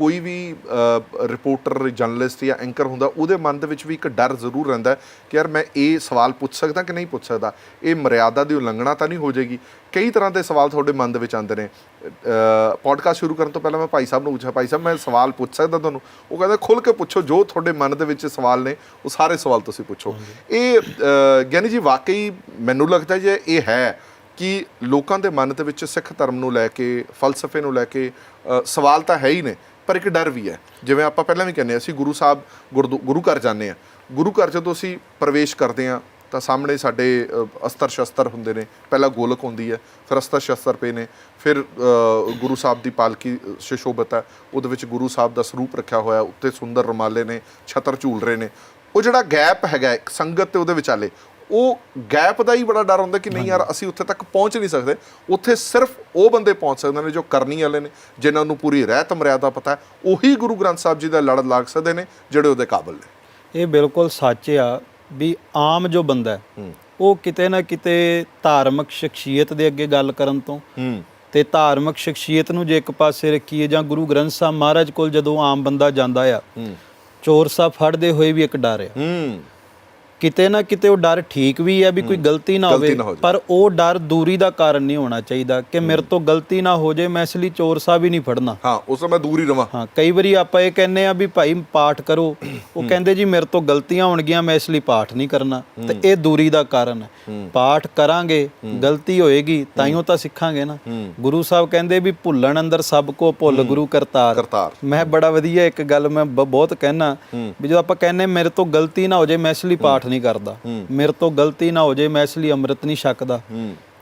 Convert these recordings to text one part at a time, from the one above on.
ਕੋਈ ਵੀ reporter journalist ਜਾਂ ਐਂਕਰ ਹੁੰਦਾ ਉਹਦੇ ਮਨ ਦੇ ਵਿੱਚ ਵੀ ਇੱਕ ਡਰ ਜ਼ਰੂਰ ਰਹਿੰਦਾ ਕਿ ਯਾਰ ਮੈਂ ਇਹ ਸਵਾਲ ਪੁੱਛ ਸਕਦਾ ਕਿ ਨਹੀਂ ਪੁੱਛ ਸਕਦਾ। ਇਹ ਮਰਿਆਦਾ ਦੀ ਉਲੰਘਣਾ ਤਾਂ ਨਹੀਂ ਹੋ ਜਾਏਗੀ। ਕਈ ਤਰ੍ਹਾਂ ਦੇ ਸਵਾਲ ਤੁਹਾਡੇ ਮਨ ਦੇ ਵਿੱਚ ਆਉਂਦੇ ਨੇ। ਪੋਡਕਾਸਟ ਸ਼ੁਰੂ ਕਰਨ ਤੋਂ ਪਹਿਲਾਂ ਮੈਂ ਭਾਈ ਸਾਹਿਬ ਨੂੰ ਪੁੱਛਿਆ ਭਾਈ ਸਾਹਿਬ ਮੈਂ ਸਵਾਲ ਪੁੱਛ ਸਕਦਾ ਤੁਹਾਨੂੰ? ਉਹ ਕਹਿੰਦਾ ਖੁੱਲ ਕੇ ਪੁੱਛੋ ਜੋ ਤੁਹਾਡੇ ਮਨ ਦੇ ਵਿੱਚ ਸਵਾਲ ਨੇ ਉਹ ਸਾਰੇ ਸਵਾਲ ਤੁਸੀਂ ਪੁੱਛੋ। ਇਹ ਗਿਆਨੀ ਜੀ ਵਾਕਈ ਮੈਨੂੰ ਲੱਗਦਾ ਜੇ ਇਹ ਹੈ ਕਿ ਲੋਕਾਂ ਦੇ ਮਨ ਦੇ ਵਿੱਚ ਸਿੱਖ ਧਰਮ ਨੂੰ ਲੈ ਕੇ ਫਲਸਫੇ ਨੂੰ ਲੈ ਕੇ ਸਵਾਲ ਤਾਂ ਹੈ ਹੀ ਨੇ। ਪਰ ਇੱਕ ਡਰ ਵੀ ਹੈ। ਜਿਵੇਂ ਆਪਾਂ ਪਹਿਲਾਂ ਵੀ ਕਹਿੰਦੇ ਹਾਂ, ਅਸੀਂ ਗੁਰੂ ਸਾਹਿਬ ਗੁਰਦੁ- ਗੁਰੂ ਘਰ ਜਾਂਦੇ ਆ ਗੁਰੂ ਘਰ ਜਦੋਂ ਅਸੀਂ ਪ੍ਰਵੇਸ਼ ਕਰਦੇ ਆ ਤਾਂ ਸਾਹਮਣੇ ਸਾਡੇ ਅਸਤਰ ਸ਼ਸਤਰ ਹੁੰਦੇ ਨੇ। ਪਹਿਲਾਂ ਗੋਲਕ ਹੁੰਦੀ ਹੈ ਫਿਰ ਅਸਤਰ ਸ਼ਸਤਰ ਪਏ ਨੇ ਫਿਰ ਗੁਰੂ ਸਾਹਿਬ ਦੀ ਪਾਲਕੀ ਸ਼ਿਸ਼ੋਭਤ ਹੈ। ਉਹਦੇ ਵਿੱਚ ਗੁਰੂ ਸਾਹਿਬ ਦਾ ਸਰੂਪ ਰੱਖਿਆ ਹੋਇਆ ਉੱਤੇ ਸੁੰਦਰ ਰੁਮਾਲੇ ਨੇ ਛਤਰ ਝੂਲ ਰਹੇ ਨੇ। ਉਹ ਜਿਹੜਾ ਗੈਪ ਹੈਗਾ ਇੱਕ ਸੰਗਤ ਤੇ ਉਹਦੇ ਵਿਚਾਲੇ ਉਹ ਗੈਪ ਦਾ ਹੀ ਬੜਾ ਡਰ ਹੁੰਦਾ ਕਿ ਨਹੀਂ ਯਾਰ ਅਸੀਂ ਉੱਥੇ ਤੱਕ ਪਹੁੰਚ ਨਹੀਂ ਸਕਦੇ। ਉੱਥੇ ਸਿਰਫ ਉਹ ਬੰਦੇ ਪਹੁੰਚ ਸਕਦੇ ਨੇ ਜੋ ਕਰਨੀ ਵਾਲੇ ਨੇ ਜਿਨ੍ਹਾਂ ਨੂੰ ਪੂਰੀ ਰਹਿਤ ਮਰਿਆਦਾ ਪਤਾ ਹੈ। ਉਹੀ ਗੁਰੂ ਗ੍ਰੰਥ ਸਾਹਿਬ ਜੀ ਦਾ ਲੜ ਲੱਗ ਸਕਦੇ ਨੇ ਜਿਹੜੇ ਉਹਦੇ ਕਾਬਿਲ ਨੇ। ਇਹ ਬਿਲਕੁਲ ਸੱਚ ਆ ਵੀ ਆਮ ਜੋ ਬੰਦਾ ਹੈ ਉਹ ਕਿਤੇ ਨਾ ਕਿਤੇ ਧਾਰਮਿਕ ਸ਼ਖਸੀਅਤ ਦੇ ਅੱਗੇ ਗੱਲ ਕਰਨ ਤੋਂ। ਤੇ ਧਾਰਮਿਕ ਸ਼ਖਸੀਅਤ ਨੂੰ ਜੇ ਇੱਕ ਪਾਸੇ ਰੱਖੀਏ ਜਾਂ ਗੁਰੂ ਗ੍ਰੰਥ ਸਾਹਿਬ ਮਹਾਰਾਜ ਕੋਲ ਜਦੋਂ ਆਮ ਬੰਦਾ ਜਾਂਦਾ ਆ ਚੋਰ ਸਾਹਿਬ ਫੜਦੇ ਹੋਏ ਵੀ ਇੱਕ ਡਰ ਆ। ਕਿਤੇ ਨਾ ਕਿਤੇ ਉਹ ਡਰ ਠੀਕ ਵੀ ਹੈ ਵੀ ਕੋਈ ਗਲਤੀ ਨਾ ਹੋਵੇ। ਪਰ ਉਹ ਡਰ ਦੂਰੀ ਦਾ ਕਾਰਨ ਨਹੀਂ ਹੋਣਾ ਚਾਹੀਦਾ ਕਿ ਮੇਰੇ ਤੋਂ ਗਲਤੀ ਨਾ ਹੋ ਜਾਏ ਮੈਂ ਇਸ ਲਈ ਚੋਰ ਸਾਹਿਬ ਹੀ ਨਹੀਂ ਫੜਨਾ। ਹਾਂ ਉਸ ਤੋਂ ਮੈਂ ਦੂਰ ਰਵਾਂ। ਹਾਂ ਕਈ ਵਾਰੀ ਆਪਾਂ ਇਹ ਕਹਿੰਨੇ ਆ ਵੀ ਭਾਈ ਪਾਠ ਕਰੋ। ਉਹ ਕਹਿੰਦੇ ਜੀ ਮੇਰੇ ਤੋਂ ਗਲਤੀਆਂ ਹੋਣਗੀਆਂ ਮੈਂ ਇਸ ਲਈ ਪਾਠ ਨਹੀਂ ਕਰਨਾ। ਤੇ ਇਹ ਦੂਰੀ ਦਾ ਕਾਰਨ ਹੈ। ਪਾਠ ਕਰਾਂਗੇ ਗਲਤੀ ਹੋਏਗੀ ਤਾਈਓ ਤਾਂ ਸਿੱਖਾਂਗੇ ਨਾ। ਗੁਰੂ ਸਾਹਿਬ ਕਹਿੰਦੇ ਵੀ ਭੁੱਲਣ ਅੰਦਰ ਸਭ ਕੋ ਭੁੱਲ ਗੁਰੂ ਕਰਤਾਰ। ਮੈਂ ਬੜਾ ਵਧੀਆ ਇੱਕ ਗੱਲ ਮੈਂ ਬਹੁਤ ਕਹਿਣਾ ਵੀ ਜਦੋਂ ਆਪਾਂ ਕਹਿੰਨੇ ਮੇਰੇ ਤੋਂ ਗਲਤੀ ਨਾ ਹੋ ਜਾਏ ਮੈਂ ਇਸ ਲਈ ਪਾਠ ਨਹੀਂ ਕਰਦਾ। ਮੇਰੇ ਤੋਂ ਗਲਤੀ ਨਾ ਹੋ ਜਾਏ ਮੈਂ ਇਸ ਲਈ ਅੰਮ੍ਰਿਤ ਨਹੀਂ ਛਕਦਾ।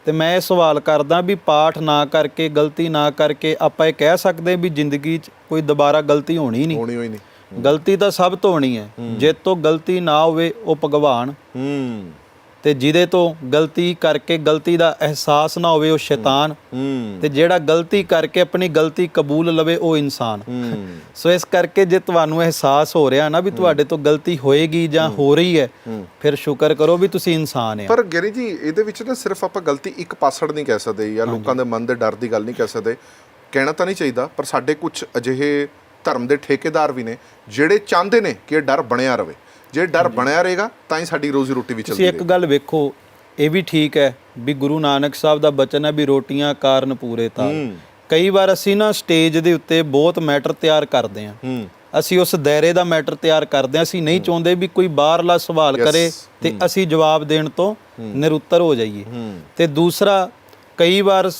ਤੇ ਮੈਂ ਇਹ ਸਵਾਲ ਕਰਦਾ ਵੀ ਪਾਠ ਨਾ ਕਰਕੇ ਗਲਤੀ ਨਾ ਕਰਕੇ ਆਪਾਂ ਇਹ ਕਹਿ ਸਕਦੇ ਵੀ ਜ਼ਿੰਦਗੀ 'ਚ ਕੋਈ ਦੁਬਾਰਾ ਗਲਤੀ ਹੋਣੀ ਨਹੀਂ। ਹੋਣੀ ਹੋਈ ਨਹੀਂ। ਗਲਤੀ ਤਾਂ ਸਭ ਤੋਂ ਹੋਣੀ ਹੈ। ਜੇ ਤੋਂ ਗਲਤੀ ਨਾ ਹੋਵੇ ਉਹ ਭਗਵਾਨ। ਹੂੰ। ਤੇ ਜਿਹਦੇ ਤੋਂ ਗਲਤੀ ਕਰਕੇ ਗਲਤੀ ਦਾ ਅਹਿਸਾਸ ਨਾ ਹੋਵੇ ਉਹ ਸ਼ੈਤਾਨ। ਤੇ ਜਿਹੜਾ ਗਲਤੀ ਕਰਕੇ ਆਪਣੀ ਗਲਤੀ ਕਬੂਲ ਲਵੇ ਉਹ ਇਨਸਾਨ। ਸੋ ਇਸ ਕਰਕੇ ਜੇ ਤੁਹਾਨੂੰ ਅਹਿਸਾਸ ਹੋ ਰਿਹਾ ਨਾ ਵੀ ਤੁਹਾਡੇ ਤੋਂ ਗਲਤੀ ਹੋਏਗੀ ਜਾਂ ਹੋ। ਰਹੀ ਹੈ ਫਿਰ ਸ਼ੁਕਰ ਕਰੋ ਵੀ ਤੁਸੀਂ ਇਨਸਾਨ ਆ ਪਰ ਗਿਰੀ ਜੀ ਇਹਦੇ ਵਿੱਚ ਨਾ ਸਿਰਫ ਆਪਾਂ ਗਲਤੀ ਇੱਕ ਪਾਸੜ ਨਹੀਂ ਕਹਿ ਸਕਦੇ ਜਾਂ ਲੋਕਾਂ ਦੇ ਮਨ ਦੇ ਡਰ ਦੀ ਗੱਲ ਨਹੀਂ ਕਹਿ ਸਕਦੇ। ਕਹਿਣਾ ਤਾਂ ਨਹੀਂ ਚਾਹੀਦਾ ਪਰ ਸਾਡੇ ਕੁਝ ਅਜਿਹੇ ਧਰਮ ਦੇ ਠੇਕੇਦਾਰ ਵੀ ਨੇ ਜਿਹੜੇ ਚਾਹੁੰਦੇ ਨੇ ਕਿ ਇਹ ਡਰ ਬਣਿਆ ਰਵੇ ਜੇ ਡਰ ਬਣਿਆ ਰਹੇਗਾ ਤਾਂ ਹੀ ਸਾਡੀ ਰੋਜ਼ੀ ਰੋਟੀ ਵੀ ਚੱਲਦੀ ਤੁਸੀਂ ਇੱਕ ਗੱਲ ਵੇਖੋ ਇਹ ਵੀ ਠੀਕ ਹੈ ਵੀ ਗੁਰੂ ਨਾਨਕ ਸਾਹਿਬ ਦਾ ਬਚਨ ਹੈ ਵੀ ਰੋਟੀਆਂ ਕਾਰਨ ਪੂਰੇ ਤਾਂ ਕਈ ਵਾਰ ਅਸੀਂ ਨਾ ਸਟੇਜ ਦੇ ਉੱਤੇ ਬਹੁਤ ਮੈਟਰ ਤਿਆਰ ਕਰਦੇ ਹਾਂ। ਹੂੰ। ਅਸੀਂ ਉਸ ਦਾਇਰੇ ਦਾ ਮੈਟਰ ਤਿਆਰ ਕਰਦੇ ਹਾਂ ਅਸੀਂ ਨਹੀਂ ਚਾਹੁੰਦੇ ਵੀ ਕੋਈ ਬਾਹਰਲਾ ਸਵਾਲ ਕਰੇ ਤੇ ਅਸੀਂ ਜਵਾਬ ਦੇਣ ਤੋਂ ਨਿਰੁੱਤਰ ਹੋ ਜਾਈਏ। ਤੇ ਦੂਸਰਾ ਕਈ ਵਾਰ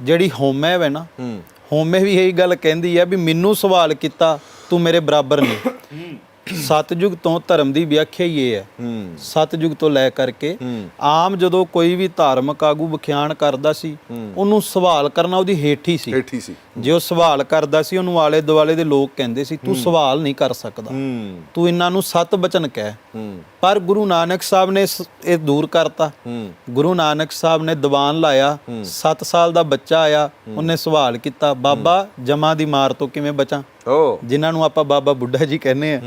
ਜਿਹੜੀ ਹੋਮੈ ਹੈ ਨਾ ਹੋਮੇ ਵੀ ਇਹੀ ਗੱਲ ਕਹਿੰਦੀ ਹੈ ਵੀ ਮੈਨੂੰ ਸਵਾਲ ਕੀਤਾ ਤੂੰ ਮੇਰੇ ਬਰਾਬਰ ਨਹੀਂ। ਸਤਜੁਗ ਤੋਂ ਧਰਮ ਦੀ ਵਿਆਖਿਆ ਹੀ ਇਹ ਹੈ। ਸਤਜੁਗ ਤੋਂ ਲੈ ਕਰਕੇ ਆਮ ਜਦੋਂ ਕੋਈ ਵੀ ਧਾਰਮਿਕ ਆਗੂ ਵਿਖਿਆਨ ਕਰਦਾ ਸੀ ਉਹਨੂੰ ਸਵਾਲ ਕਰਨਾ ਉਹਦੀ ਹੇਠੀ ਸੀ। ਹੇਠੀ ਸੀ। ਜੇ ਉਹ ਸਵਾਲ ਕਰਦਾ ਸੀ ਉਹਨੂੰ ਆਲੇ ਦੁਆਲੇ ਦੇ ਲੋਕ ਕਹਿੰਦੇ ਸੀ ਤੂੰ ਸਵਾਲ ਨਹੀਂ ਕਰ ਸਕਦਾ। ਤੂੰ ਇਹਨਾਂ ਨੂੰ ਸਤ ਬਚਨ ਕਹਿ। ਪਰ ਗੁਰੂ ਨਾਨਕ ਸਾਹਿਬ ਨੇ ਇਹ ਦੂਰ ਕਰਤਾ। ਗੁਰੂ ਨਾਨਕ ਸਾਹਿਬ ਨੇ ਦੀਵਾਨ ਲਾਇਆ। 7 ਸਾਲ ਦਾ ਬੱਚਾ ਆਇਆ। ਉਹਨੇ ਸਵਾਲ ਕੀਤਾ ਬਾਬਾ ਜਮਾ ਦੀ ਮਾਰ ਤੋਂ ਕਿਵੇਂ ਬਚਾਂ? ਓ ਜਿਨ੍ਹਾਂ ਨੂੰ ਆਪਾਂ ਬਾਬਾ ਬੁੱਢਾ ਜੀ ਕਹਿੰਦੇ ਆ।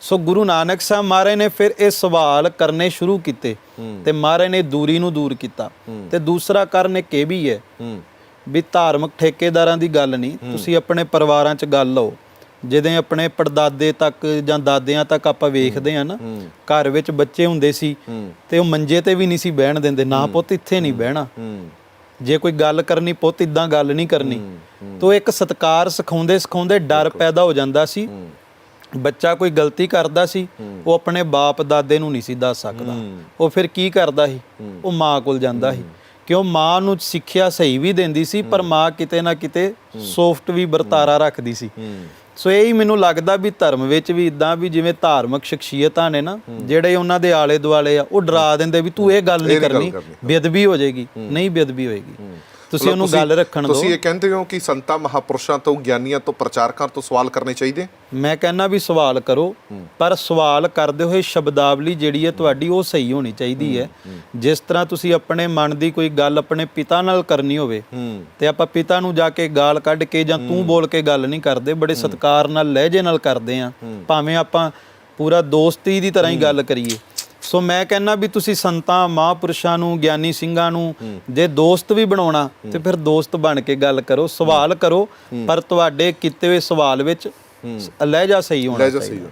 ਸੋ ਗੁਰੂ ਨਾਨਕ ਸਾਹਿਬ ਮਹਾਰਾਜ ਨੇ ਫਿਰ ਇਹ ਸਵਾਲ ਕਰਨੇ ਸ਼ੁਰੂ ਕੀਤੇ ਤੇ ਮਹਾਰਾਜ ਨੇ ਦੂਰੀ ਨੂੰ ਦੂਰ ਕੀਤਾ। ਤੇ ਦੂਸਰਾ ਕਾਰਨ ਇੱਕ ਇਹ ਵੀ ਹੈ ਵੀ ਧਾਰਮਿਕ ਠੇਕੇਦਾਰਾਂ ਦੀ ਗੱਲ ਨਹੀਂ। ਤੁਸੀਂ ਆਪਣੇ ਪਰਿਵਾਰਾਂ 'ਚ ਗੱਲ ਲਓ। ਜਿਵੇਂ ਆਪਣੇ ਪੜਦਾਦੇ ਤੱਕ ਜਾਂ ਦਾਦਿਆਂ ਤੱਕ ਆਪਾਂ ਵੇਖਦੇ ਆ ਨਾ ਘਰ ਵਿੱਚ ਬੱਚੇ ਹੁੰਦੇ ਸੀ ਤੇ ਉਹ ਮੰਜੇ ਤੇ ਵੀ ਨਹੀਂ ਸੀ ਬਹਿਣ ਦਿੰਦੇ ਨਾ ਪੁੱਤ ਇੱਥੇ ਨਹੀਂ ਬਹਿਣਾ। ਜੇ ਕੋਈ ਗੱਲ ਕਰਨੀ ਪੁੱਤ ਇਦਾਂ ਗੱਲ ਨਹੀਂ ਕਰਨੀ। ਤੋ ਇੱਕ ਸਤਕਾਰ ਸਿਖਾਉਂਦੇ ਸਿਖਾਉਂਦੇ ਡਰ ਪੈਦਾ ਹੋ ਜਾਂਦਾ ਸੀ। ਬੱਚਾ ਕੋਈ ਗਲਤੀ ਕਰਦਾ ਸੀ ਉਹ ਆਪਣੇ ਬਾਪ ਦਾਦੇ ਨੂੰ ਨਹੀਂ ਸੀ ਦੱਸ ਸਕਦਾ। ਉਹ ਫਿਰ ਕੀ ਕਰਦਾ ਸੀ? ਉਹ ਮਾਂ ਕੋਲ ਜਾਂਦਾ ਸੀ। ਕਿਉਂ? ਮਾਂ ਨੂੰ ਸਿੱਖਿਆ ਸਹੀ ਵੀ ਦਿੰਦੀ ਸੀ ਪਰ ਮਾਂ ਕਿਤੇ ਨਾ ਕਿਤੇ ਸੌਫਟ ਵੀ ਵਰਤਾਰਾ ਰੱਖਦੀ ਸੀ। ਸੋ ਇਹ ਹੀ ਮੈਨੂੰ ਲੱਗਦਾ ਵੀ ਧਰਮ ਵਿੱਚ ਵੀ ਇਦਾਂ ਵੀ ਜਿਵੇਂ ਧਾਰਮਿਕ ਸ਼ਖਸੀਅਤਾਂ ਨੇ ਨਾ ਜਿਹੜੇ ਉਹਨਾਂ ਦੇ ਆਲੇ ਦੁਆਲੇ ਆ ਉਹ ਡਰਾ ਦਿੰਦੇ ਵੀ ਤੂੰ ਇਹ ਗੱਲ ਨਹੀਂ ਕਰਨੀ ਬੇਅਦਬੀ ਹੋ ਜਾਏਗੀ ਨਹੀਂ ਬੇਅਦਬੀ ਹੋਏਗੀ। ਤੁਸੀਂ ਉਹਨੂੰ ਗੱਲ ਰੱਖਣ ਦਿਓ ਤੁਸੀਂ ਇਹ ਕਹਿੰਦੇ ਹੋ ਕਿ ਸੰਤਾਂ ਮਹਾਪੁਰਸ਼ਾਂ ਤੋਂ ਗਿਆਨੀਆਂ ਤੋਂ ਪ੍ਰਚਾਰਕਾਂ ਤੋਂ ਸਵਾਲ ਕਰਨੇ ਚਾਹੀਦੇ? ਮੈਂ ਕਹਿੰਨਾ ਵੀ ਸਵਾਲ ਕਰੋ ਪਰ ਸਵਾਲ ਕਰਦੇ ਹੋਏ ਸ਼ਬਦਾਵਲੀ ਜਿਹੜੀ ਹੈ ਤੁਹਾਡੀ ਉਹ ਸਹੀ ਹੋਣੀ ਚਾਹੀਦੀ ਹੈ ਜਿਸ ਤਰ੍ਹਾਂ ਤੁਸੀਂ ਆਪਣੇ ਮਨ ਦੀ ਕੋਈ ਗੱਲ ਆਪਣੇ ਪਿਤਾ ਨਾਲ ਕਰਨੀ ਹੋਵੇ ਤੇ ਆਪਾਂ ਪਿਤਾ ਨੂੰ ਜਾ ਕੇ ਗਾਲ ਕੱਢ ਕੇ ਜਾਂ ਤੂੰ ਬੋਲ ਕੇ ਗੱਲ ਨਹੀਂ ਕਰਦੇ ਬੜੇ ਸਤਿਕਾਰ ਨਾਲ ਲਹਿਜੇ ਨਾਲ ਕਰਦੇ ਆ ਭਾਵੇਂ ਆਪਾਂ ਪੂਰਾ ਦੋਸਤੀ ਦੀ ਤਰ੍ਹਾਂ ਹੀ। ਗੱਲ ਕਰੀਏ। ਸੋ ਮੈਂ ਕਹਿੰਨਾ ਵੀ ਤੁਸੀਂ ਸੰਤਾਂ ਮਹਾਂਪੁਰਸ਼ਾਂ ਨੂੰ ਗਿਆਨੀ ਸਿੰਘਾਂ ਨੂੰ ਜੇ ਦੋਸਤ ਵੀ ਬਣਾਉਣਾ ਤੇ ਫਿਰ ਦੋਸਤ ਬਣ ਕੇ ਗੱਲ ਕਰੋ ਸਵਾਲ ਕਰੋ ਪਰ ਤੁਹਾਡੇ ਕੀਤੇ ਹੋਏ ਸਵਾਲ ਵਿੱਚ ਲਹਿਜਾ ਸਹੀ ਹੋਣਾ ਚਾਹੀਦਾ।